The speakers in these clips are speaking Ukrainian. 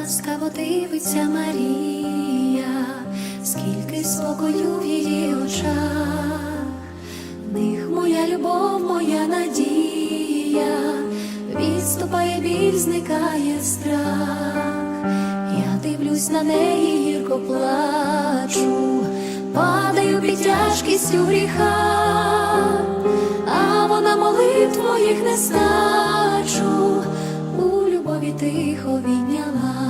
Ласкаво дивиться Марія, скільки спокою в її очах, них моя любов, моя надія, відступає біль, зникає страх. Я дивлюсь на неї, гірко плачу, падаю під тяжкістю гріха, а вона молитв не стачу, у любові тихо відняла,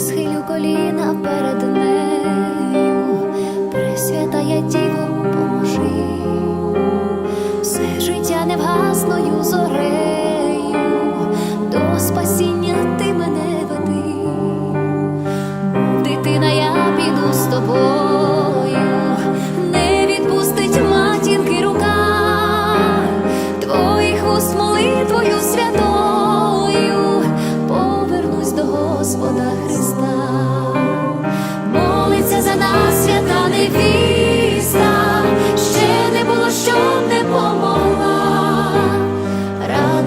Я схилю коліна перед нею, Пресвятая Діво, поможи, все життя невгасною зорею, до спасіння ти мене веди, дитина, я піду з тобою,